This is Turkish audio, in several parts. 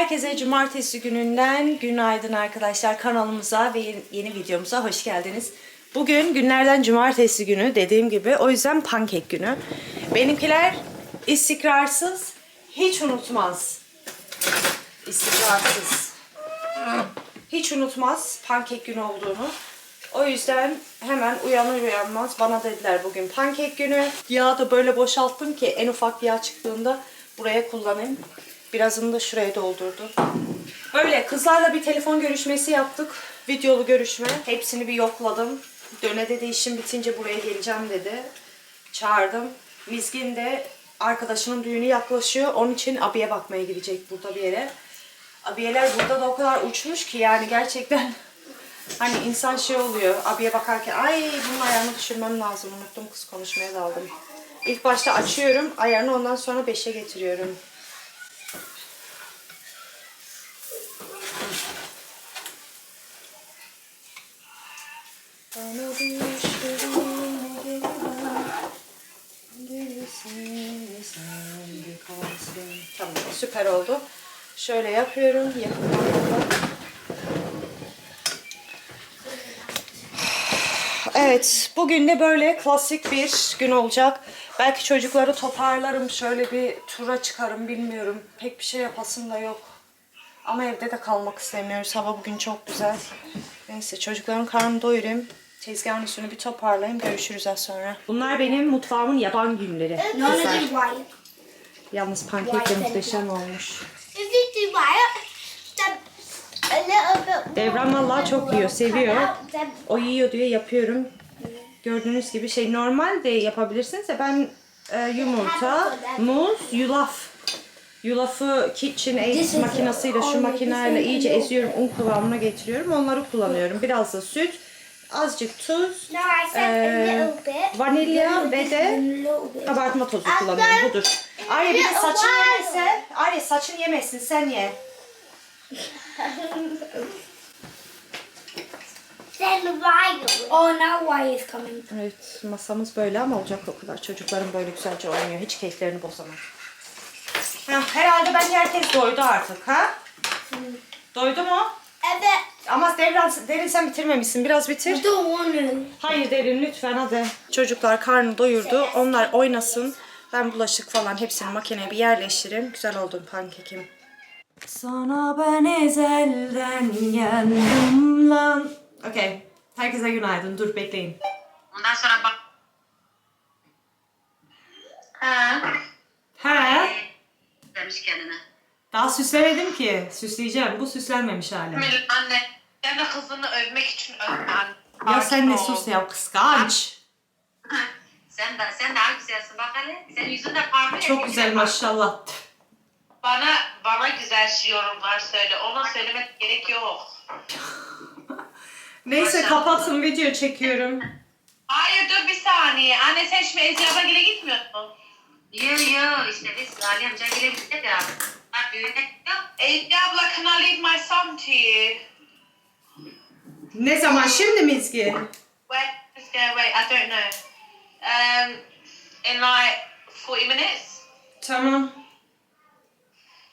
Herkese cumartesi gününden günaydın arkadaşlar. Kanalımıza ve yeni- videomuza hoş geldiniz. Bugün günlerden cumartesi günü dediğim gibi o yüzden pankek günü. Benimkiler istikrarsız, hiç unutmaz. İstikrarsız. Hiç unutmaz pankek günü olduğunu. O yüzden hemen uyanır uyanmaz bana dediler bugün pankek günü. Yağı da böyle boşalttım ki en ufak yağ çıktığında buraya kullanayım. Birazını da şuraya doldurdum. Öyle kızlarla bir telefon görüşmesi yaptık. Videolu görüşme. Hepsini bir yokladım. Döne dedi işim bitince buraya geleceğim dedi. Çağırdım. Mizgin de arkadaşının düğünü yaklaşıyor. Onun için abiye bakmaya gidecek burada bir yere. Abiyeler burada da o kadar uçmuş ki yani gerçekten hani insan şey oluyor. Abiye bakarken ay bunun ayarını düşürmem lazım. Unuttum kız konuşmaya daldım. İlk başta açıyorum. Ayarını ondan sonra 5'e getiriyorum. Tamam süper oldu. Şöyle yapıyorum. Evet, bugün de böyle klasik bir gün olacak. Belki çocukları toparlarım, şöyle bir tura çıkarım bilmiyorum. Pek bir şey yapasım da yok. Ama evde de kalmak istemiyoruz. Hava bugün çok güzel. Neyse çocukların karnını doyurayım. Tezgahın üstünü bir toparlayayım. Görüşürüz az sonra. Bunlar benim mutfağımın yaban günleri. Kızlar. Yalnız pankek de muhteşem olmuş. Devran vallahi çok yiyor, seviyor. O yiyor diye yapıyorum. Gördüğünüz gibi şey normal de yapabilirsiniz de ben e, yumurta, muz, yulaf. Yulafı KitchenAid This is makinesiyle şu makineyle iyice eziyorum, un kıvamına getiriyorum. Onları kullanıyorum. Biraz da süt, azıcık tuz, bit. vanilya ve de kabartma tozu And kullanıyorum. then Budur. Arya bir de little saçın while. yemese, Arya saçın yemesin sen ye. Then white. Oh, now white is coming. Evet masamız böyle ama olacak o kadar. Çocuklarım böyle güzelce oynuyor. Hiç keyiflerini bozamam. Ha, herhalde bence herkes doydu artık ha? Doydu mu? Evet. Ama Devran, Derin sen bitirmemişsin. Biraz bitir. Hayır Derin lütfen hadi. Çocuklar karnı doyurdu. Onlar oynasın. Ben bulaşık falan hepsini makineye bir yerleştireyim. Güzel oldu pankekim. Sana ben ezelden yandım lan. Okey. Herkese günaydın. Dur bekleyin. Ondan sonra bak. Ha. He. Demiş kendine. Daha süslemedim ki. Süsleyeceğim. Bu süslenmemiş hali. Mil- Anne. Yani kızını övmek için övme anne. Ya sen ne sus ya kıskanç. sen de sen daha güzelsin bak hele. Senin yüzün de parlıyor. Çok güzel maşallah. Bana bana güzel şey yorumlar söyle. Ona söylemek gerek yok. Neyse Maşallah. kapatın video çekiyorum. Hayır dur bir saniye. Anne sen şimdi Ece abla gele gitmiyor musun? Yo yo işte biz Ali amca gele gittik ya. Bak düğüne yok. Ece abla can I leave my song to you? Ne zaman şimdi mi İzgi? Go? Wait, I don't know. Um, in like 40 minutes. Tamam.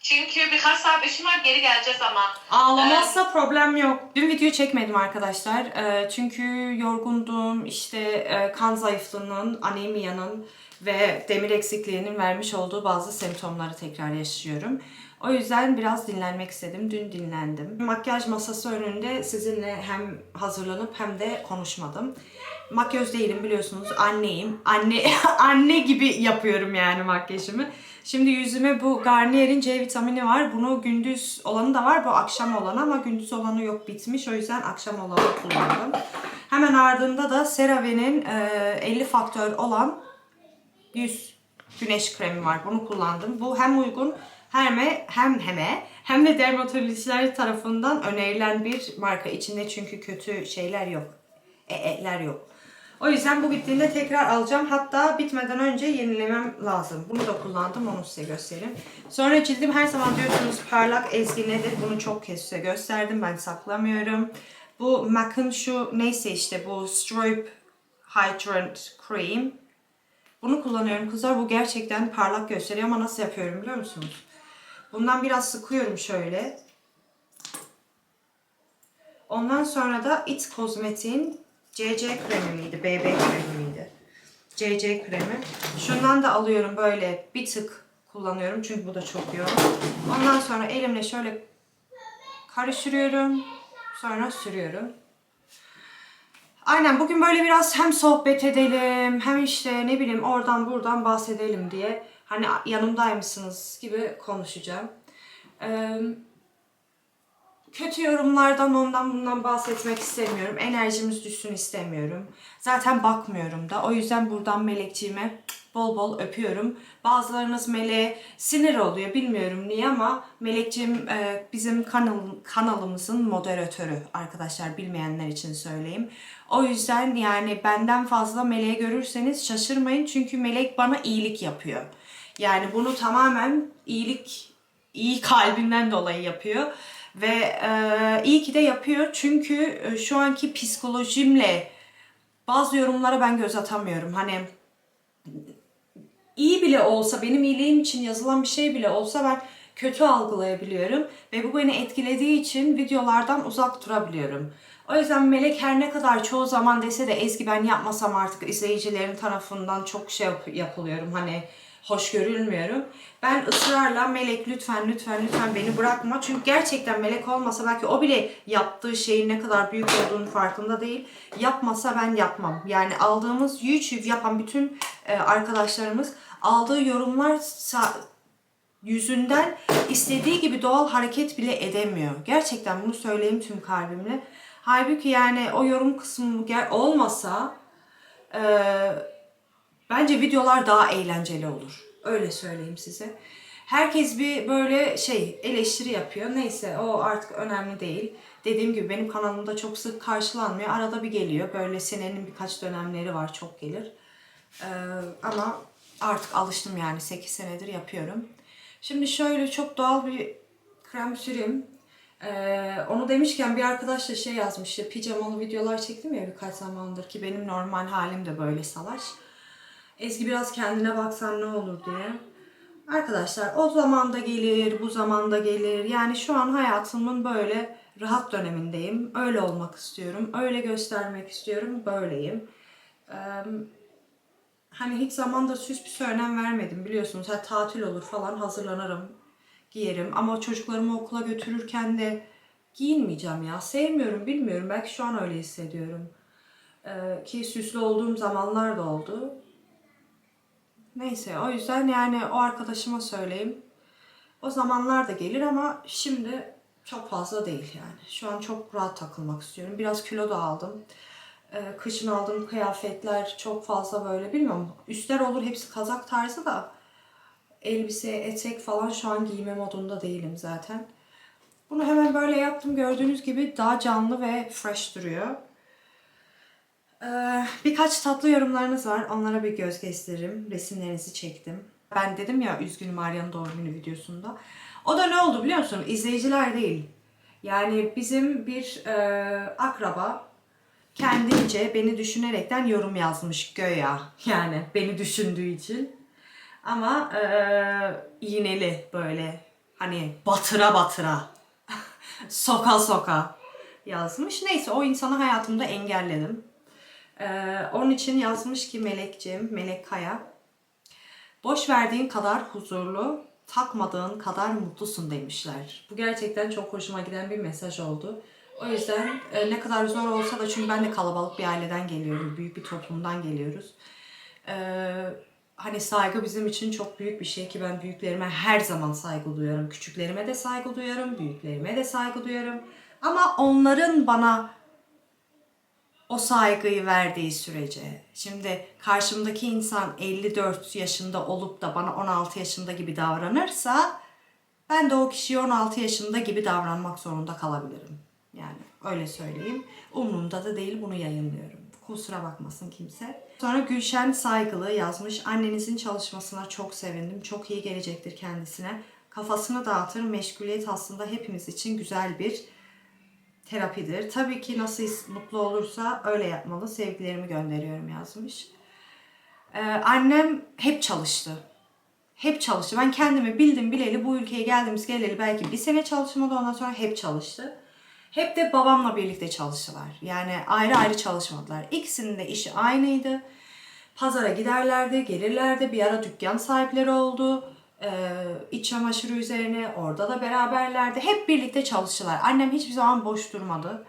Çünkü birkaç saat işim var geri geleceğiz ama. Ağlamazsa problem yok. Dün video çekmedim arkadaşlar. Ee, çünkü yorgundum. İşte e, kan zayıflığının, anemiyanın ve demir eksikliğinin vermiş olduğu bazı semptomları tekrar yaşıyorum. O yüzden biraz dinlenmek istedim. Dün dinlendim. Makyaj masası önünde sizinle hem hazırlanıp hem de konuşmadım. Makyöz değilim biliyorsunuz. Anneyim. Anne anne gibi yapıyorum yani makyajımı. Şimdi yüzüme bu Garnier'in C vitamini var. Bunu gündüz olanı da var. Bu akşam olanı ama gündüz olanı yok bitmiş. O yüzden akşam olanı kullandım. Hemen ardında da CeraVe'nin e, 50 faktör olan yüz güneş kremi var. Bunu kullandım. Bu hem uygun hem hem heme hem de dermatologistler tarafından önerilen bir marka. İçinde çünkü kötü şeyler yok. E'ler yok. O yüzden bu bittiğinde tekrar alacağım. Hatta bitmeden önce yenilemem lazım. Bunu da kullandım. Onu size göstereyim. Sonra cildim her zaman diyorsunuz parlak ezgi nedir? Bunu çok kez size gösterdim. Ben saklamıyorum. Bu MAC'ın şu neyse işte bu Strobe Hydrant Cream. Bunu kullanıyorum kızlar. Bu gerçekten parlak gösteriyor ama nasıl yapıyorum biliyor musunuz? Bundan biraz sıkıyorum şöyle. Ondan sonra da It Cosmetic'in CC kremi miydi? BB kremi miydi? CC kremi. Şundan da alıyorum böyle bir tık kullanıyorum çünkü bu da çok yoğun. Ondan sonra elimle şöyle karıştırıyorum. Sonra sürüyorum. Aynen bugün böyle biraz hem sohbet edelim hem işte ne bileyim oradan buradan bahsedelim diye hani yanımdaymışsınız gibi konuşacağım. Ee, kötü yorumlardan ondan bundan bahsetmek istemiyorum. Enerjimiz düşsün istemiyorum. Zaten bakmıyorum da. O yüzden buradan melekçiğime bol bol öpüyorum. Bazılarınız meleğe sinir oluyor. Bilmiyorum niye ama melekçiğim bizim kanal, kanalımızın moderatörü arkadaşlar. Bilmeyenler için söyleyeyim. O yüzden yani benden fazla meleğe görürseniz şaşırmayın. Çünkü melek bana iyilik yapıyor. Yani bunu tamamen iyilik iyi kalbinden dolayı yapıyor. Ve e, iyi ki de yapıyor çünkü e, şu anki psikolojimle bazı yorumlara ben göz atamıyorum. Hani iyi bile olsa, benim iyiliğim için yazılan bir şey bile olsa ben kötü algılayabiliyorum. Ve bu beni etkilediği için videolardan uzak durabiliyorum. O yüzden Melek her ne kadar çoğu zaman dese de Ezgi ben yapmasam artık izleyicilerin tarafından çok şey yap- yapılıyorum. Hani hoş görülmüyorum. Ben ısrarla Melek lütfen lütfen lütfen beni bırakma. Çünkü gerçekten Melek olmasa belki o bile yaptığı şeyin ne kadar büyük olduğunu farkında değil. Yapmasa ben yapmam. Yani aldığımız YouTube yapan bütün e, arkadaşlarımız aldığı yorumlar yüzünden istediği gibi doğal hareket bile edemiyor. Gerçekten bunu söyleyeyim tüm kalbimle. Halbuki yani o yorum kısmı olmasa e, bence videolar daha eğlenceli olur. Öyle söyleyeyim size. Herkes bir böyle şey eleştiri yapıyor. Neyse o artık önemli değil. Dediğim gibi benim kanalımda çok sık karşılanmıyor. Arada bir geliyor. Böyle senenin birkaç dönemleri var çok gelir. Ee, ama artık alıştım yani 8 senedir yapıyorum. Şimdi şöyle çok doğal bir krem süreyim. Ee, onu demişken bir arkadaş da şey yazmıştı. Pijamalı videolar çektim ya birkaç zamandır ki benim normal halim de böyle salaş. Ezgi biraz kendine baksan ne olur diye. Arkadaşlar o zaman da gelir, bu zaman da gelir. Yani şu an hayatımın böyle rahat dönemindeyim. Öyle olmak istiyorum. Öyle göstermek istiyorum. Böyleyim. Ee, hani hiç zamanda süs bir önem vermedim biliyorsunuz. Ha, tatil olur falan hazırlanırım, giyerim. Ama çocuklarımı okula götürürken de giyinmeyeceğim ya. Sevmiyorum, bilmiyorum. Belki şu an öyle hissediyorum. Ee, ki süslü olduğum zamanlar da oldu. Neyse o yüzden yani o arkadaşıma söyleyeyim. O zamanlar da gelir ama şimdi çok fazla değil yani. Şu an çok rahat takılmak istiyorum. Biraz kilo da aldım. Ee, kışın aldığım kıyafetler çok fazla böyle bilmiyorum. Üstler olur hepsi kazak tarzı da elbise, etek falan şu an giyme modunda değilim zaten. Bunu hemen böyle yaptım. Gördüğünüz gibi daha canlı ve fresh duruyor. Ee, birkaç tatlı yorumlarınız var. Onlara bir göz gezdiririm. Resimlerinizi çektim. Ben dedim ya üzgünüm Arya'nın doğum günü videosunda. O da ne oldu biliyor musun? İzleyiciler değil. Yani bizim bir e, akraba kendince beni düşünerekten yorum yazmış göya. Yani beni düşündüğü için. Ama e, iğneli böyle hani batıra batıra soka soka yazmış. Neyse o insanı hayatımda engelledim. Ee, onun için yazmış ki Melekciğim, Melek Kaya. Boş verdiğin kadar huzurlu, takmadığın kadar mutlusun demişler. Bu gerçekten çok hoşuma giden bir mesaj oldu. O yüzden e, ne kadar zor olsa da çünkü ben de kalabalık bir aileden geliyorum, büyük bir toplumdan geliyoruz. Ee, hani saygı bizim için çok büyük bir şey ki ben büyüklerime her zaman saygı duyarım. Küçüklerime de saygı duyarım, büyüklerime de saygı duyarım. Ama onların bana o saygıyı verdiği sürece. Şimdi karşımdaki insan 54 yaşında olup da bana 16 yaşında gibi davranırsa ben de o kişiye 16 yaşında gibi davranmak zorunda kalabilirim. Yani öyle söyleyeyim. Umurumda da değil bunu yayınlıyorum. Kusura bakmasın kimse. Sonra Gülşen Saygılı yazmış. Annenizin çalışmasına çok sevindim. Çok iyi gelecektir kendisine. Kafasını dağıtır. Meşguliyet aslında hepimiz için güzel bir terapidir. Tabii ki nasıl mutlu olursa öyle yapmalı. Sevgilerimi gönderiyorum yazmış. Ee, annem hep çalıştı. Hep çalıştı. Ben kendimi bildim bileli bu ülkeye geldiğimiz geleli belki bir sene çalışmadı ondan sonra hep çalıştı. Hep de babamla birlikte çalıştılar. Yani ayrı ayrı çalışmadılar. İkisinin de işi aynıydı. Pazara giderlerdi, gelirlerdi. Bir ara dükkan sahipleri oldu. Ee, iç çamaşırı üzerine orada da beraberlerdi. Hep birlikte çalıştılar. Annem hiçbir zaman boş durmadı.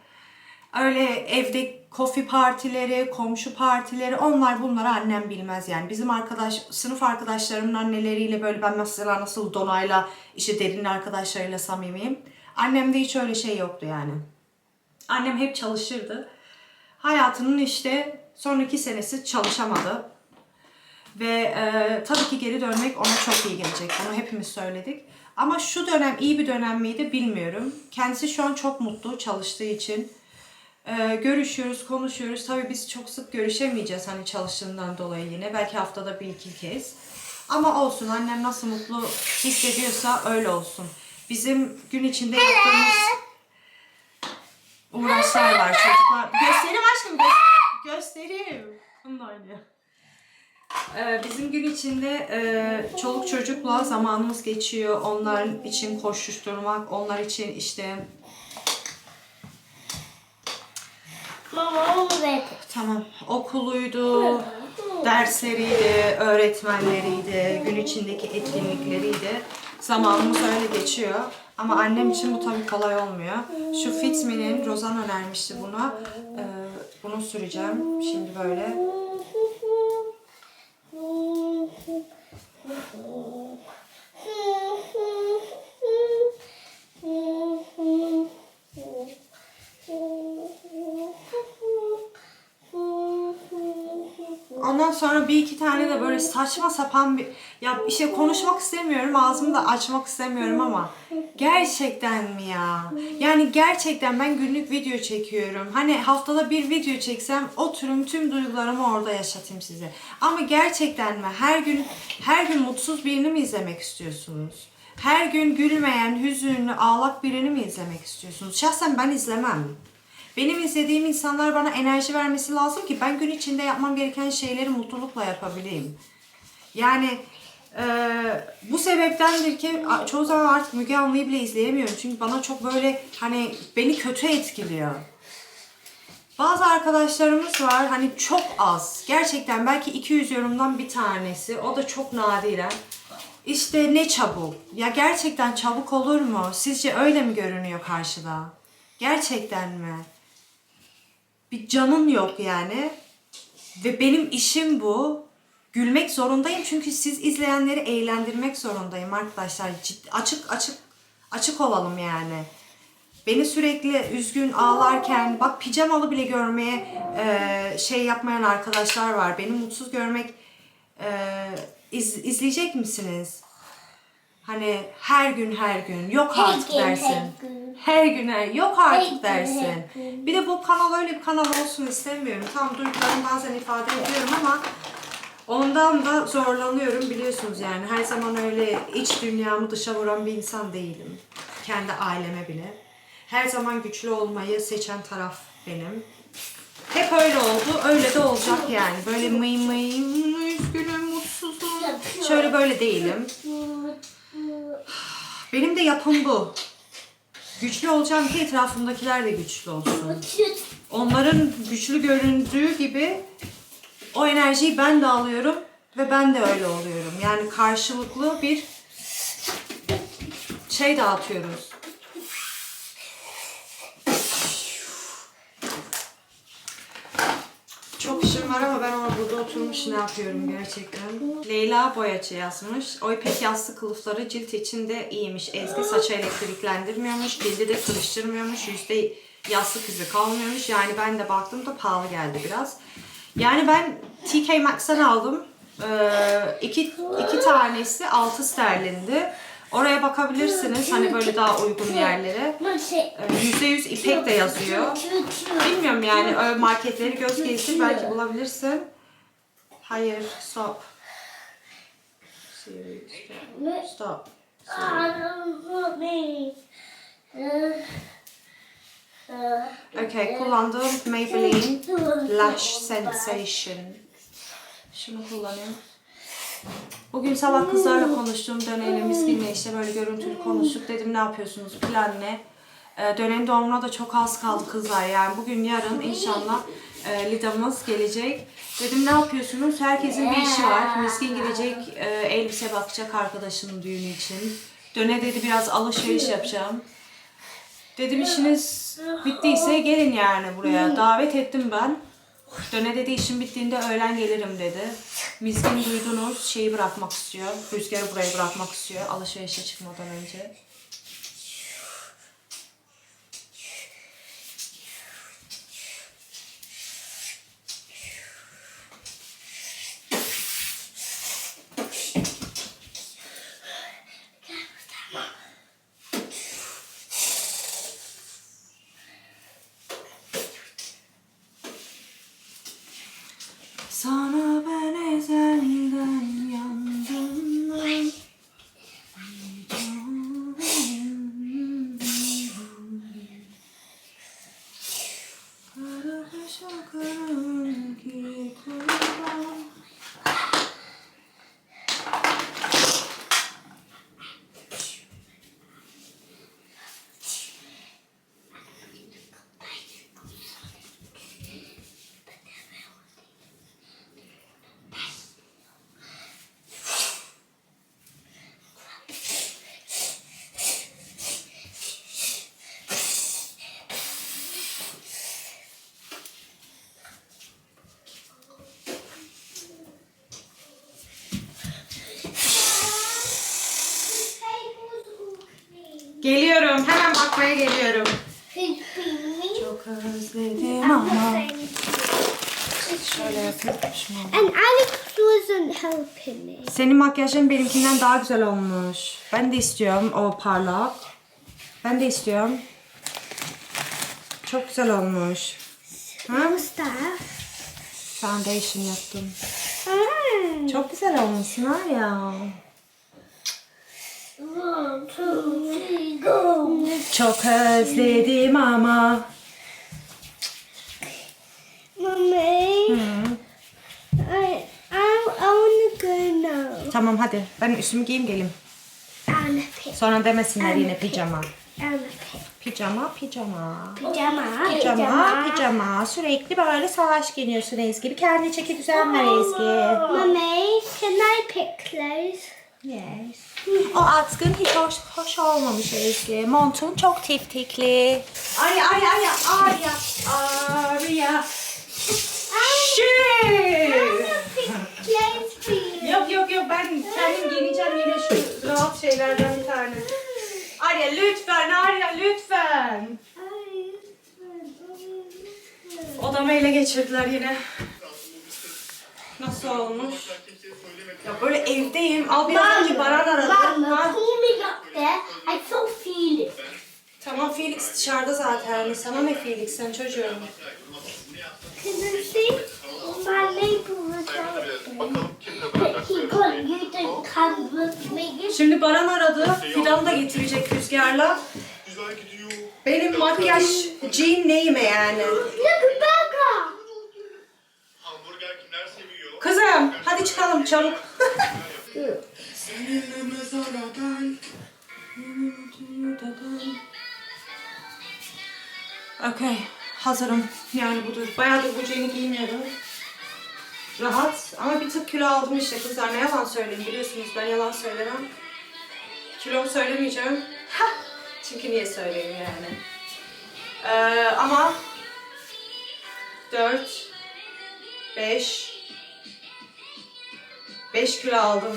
Öyle evde kofi partileri, komşu partileri onlar bunları annem bilmez yani. Bizim arkadaş, sınıf arkadaşlarımın anneleriyle böyle ben mesela nasıl Dona'yla işte derin arkadaşlarıyla samimiyim. Annemde hiç öyle şey yoktu yani. Annem hep çalışırdı. Hayatının işte son iki senesi çalışamadı. Ve e, tabii ki geri dönmek ona çok iyi gelecek. Bunu hepimiz söyledik. Ama şu dönem iyi bir dönem miydi bilmiyorum. Kendisi şu an çok mutlu çalıştığı için. E, görüşüyoruz, konuşuyoruz. Tabii biz çok sık görüşemeyeceğiz hani çalıştığından dolayı yine. Belki haftada bir iki kez. Ama olsun annem nasıl mutlu hissediyorsa öyle olsun. Bizim gün içinde yaptığımız uğraşlar var çocuklar. Göstereyim aşkım gö- göstereyim. Bunu da oynuyor. Ee, bizim gün içinde e, çoluk çocukla zamanımız geçiyor. Onlar için koşuşturmak, onlar için işte tamam okuluydu, dersleriydi, öğretmenleriydi, gün içindeki etkinlikleriydi. Zamanımız öyle geçiyor. Ama annem için bu tabii kolay olmuyor. Şu Fitmi'nin, Rozan önermişti bunu. Ee, bunu süreceğim şimdi böyle. Sonra bir iki tane de böyle saçma sapan bir ya bir şey konuşmak istemiyorum ağzımı da açmak istemiyorum ama gerçekten mi ya? Yani gerçekten ben günlük video çekiyorum. Hani haftada bir video çeksem oturum tüm duygularımı orada yaşatayım size. Ama gerçekten mi? Her gün her gün mutsuz birini mi izlemek istiyorsunuz? Her gün gülmeyen, hüzünlü, ağlak birini mi izlemek istiyorsunuz? Şahsen ben izlemem. Benim izlediğim insanlar bana enerji vermesi lazım ki ben gün içinde yapmam gereken şeyleri mutlulukla yapabileyim. Yani e, bu sebeptendir ki çoğu zaman artık Müge Anlı'yı bile izleyemiyorum. Çünkü bana çok böyle hani beni kötü etkiliyor. Bazı arkadaşlarımız var hani çok az. Gerçekten belki 200 yorumdan bir tanesi. O da çok nadiren. İşte ne çabuk. Ya gerçekten çabuk olur mu? Sizce öyle mi görünüyor karşıda? Gerçekten mi? Bir canın yok yani. Ve benim işim bu. Gülmek zorundayım çünkü siz izleyenleri eğlendirmek zorundayım arkadaşlar. Ciddi, açık açık açık olalım yani. Beni sürekli üzgün ağlarken bak pijamalı bile görmeye e, şey yapmayan arkadaşlar var. Beni mutsuz görmek e, iz- izleyecek misiniz? Hani her gün her gün yok artık dersin. Her gün her yok artık dersin. Bir de bu kanal öyle bir kanal olsun istemiyorum. Tam duygularımı bazen ifade ediyorum ama ondan da zorlanıyorum biliyorsunuz yani. Her zaman öyle iç dünyamı dışa vuran bir insan değilim. Kendi aileme bile. Her zaman güçlü olmayı seçen taraf benim. Hep öyle oldu, öyle de olacak yani. Böyle mıy mıy, üzgünüm, mutsuzum. Şöyle böyle değilim. Benim de yapım bu. Güçlü olacağım ki etrafımdakiler de güçlü olsun. Onların güçlü göründüğü gibi o enerjiyi ben de alıyorum ve ben de öyle oluyorum. Yani karşılıklı bir şey dağıtıyoruz. Çok işim var ama ben orada burada oturmuş ne yapıyorum gerçekten. Leyla boyacı yazmış. O ipek yassı kılıfları cilt için de iyiymiş. Ezgi saçı elektriklendirmiyormuş. Cildi de kırıştırmıyormuş. Yüzde yassı izi kalmıyormuş. Yani ben de baktım da pahalı geldi biraz. Yani ben TK Maxx'tan aldım. Ee, iki, iki tanesi 6 sterlindi. Oraya bakabilirsiniz. Hani böyle daha uygun yerlere. Ee, %100 ipek de yazıyor. Bilmiyorum yani marketleri göz gezdir belki bulabilirsin. Hayır, stop. Stop. Okay, kullandığım Maybelline Lash Sensation. Şunu kullanayım. Bugün sabah kızlarla konuştum. Döneyle Miskin'le işte böyle görüntülü konuştuk. Dedim ne yapıyorsunuz? Plan ne? Ee, dönenin doğumuna da çok az kaldı kızlar. Yani bugün yarın inşallah e, Lida'mız gelecek. Dedim ne yapıyorsunuz? Herkesin bir işi var. Miskin gidecek e, elbise bakacak arkadaşının düğünü için. Döne dedi biraz alışveriş yapacağım. Dedim işiniz bittiyse gelin yani buraya. Davet ettim ben. Döne dedi işim bittiğinde öğlen gelirim dedi. Miskin duydunuz şeyi bırakmak istiyor. Rüzgarı buraya bırakmak istiyor alışverişe çıkmadan önce. Sana ben ezelden yandım ben. Kara kaşa karanlık kurban. Geliyorum. Bakmaya geliyorum. Çok özledim ama. Şöyle yapayım. And Alex wasn't helping me. Senin makyajın benimkinden daha güzel olmuş. Ben de istiyorum o parlak. Ben de istiyorum. Çok güzel olmuş. Ha? Foundation yaptım. Ah. Çok güzel olmuşsun var ya. One, two, three, go. Çok özledim ama. Mommy, Hı. I, I, I want to go now. Tamam hadi. Ben üstümü giyeyim geleyim. And pick, Sonra demesinler yine pijama. and pick. Pijama, pijama. Pajama, Pijama, pijama. Sürekli böyle savaş giyiniyorsun Ezgi. Bir kendine çeki düzen ver Ezgi. Mommy, can I pick clothes? Yes. O atkın hiç hoş, hoş olmamış Ezgi. Montun çok tiftikli. Ay ay ay Arya. Arya. Şey. Yok yok yok ben kendim giyineceğim yine şu rahat şeylerden bir tane. Arya lütfen Arya lütfen. Odamı ele geçirdiler yine. Nasıl olmuş? Ya böyle evdeyim. Al biraz önce Baran aradı. Mama, Ha? pull me up there. I so feel it. Tamam Felix dışarıda zaten. Sana ne Felix sen çocuğum. Can I see? My neighbor was out there. But he got you to come with me. Şimdi Baran aradı. Fidan da getirecek rüzgarla. Güzel gidiyor. Benim makyaj jean neyime yani. Look, burger! Kızım hadi çıkalım çabuk. Okey hazırım. Yani budur. Bayağıdır bu jean'i giymiyordum. Rahat ama bir tık kilo aldım işte kızlar. Ne yalan söyleyeyim biliyorsunuz ben yalan söylemem. Kilomu söylemeyeceğim. Hah! Çünkü niye söyleyeyim yani. Ee, ama 4 5 5 kilo aldım.